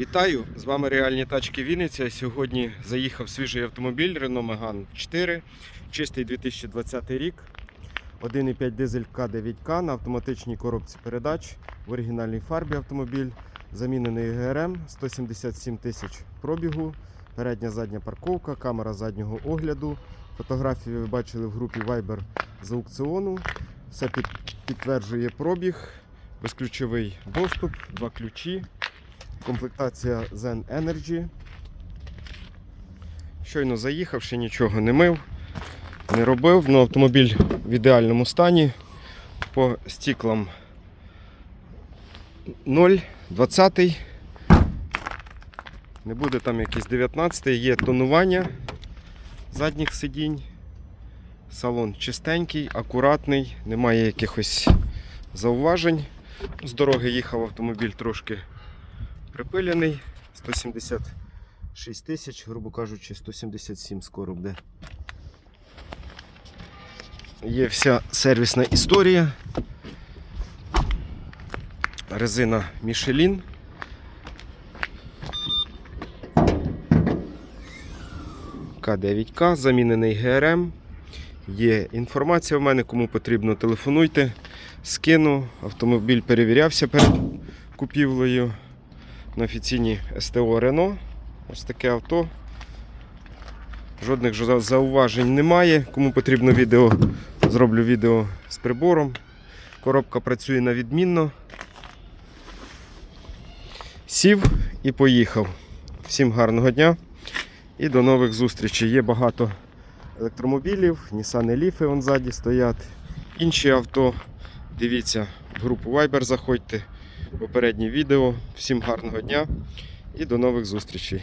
Вітаю! З вами реальні тачки Вінниця. Сьогодні заїхав свіжий автомобіль Renault Megane 4, чистий 2020 рік. 1,5 дизель К9К на автоматичній коробці передач в оригінальній фарбі автомобіль, замінений ГРМ, 177 тисяч пробігу, передня задня парковка, камера заднього огляду. Фотографії ви бачили в групі Viber з аукціону. Все підтверджує пробіг, безключовий доступ, два ключі. Комплектація Zen Energy. Щойно заїхав, ще нічого не мив, не робив. Ну, автомобіль в ідеальному стані. По стіклам 0, 20. Не буде там якийсь 19 є тонування задніх сидінь. Салон чистенький, акуратний, немає якихось зауважень. З дороги їхав автомобіль трошки припилений. 176 тисяч, грубо кажучи, 177 скоро буде. Є вся сервісна історія. Резина Michelin. К9К, замінений ГРМ. Є інформація в мене, кому потрібно, телефонуйте. Скину. Автомобіль перевірявся перед купівлею на офіційній СТО Рено. Ось таке авто. Жодних зауважень немає. Кому потрібно відео, зроблю відео з прибором. Коробка працює на відмінно. Сів і поїхав. Всім гарного дня і до нових зустрічей. Є багато електромобілів, Nissan Leaf вон ззаді стоять. Інші авто. Дивіться, в групу Viber заходьте попереднє відео. Всім гарного дня і до нових зустрічей.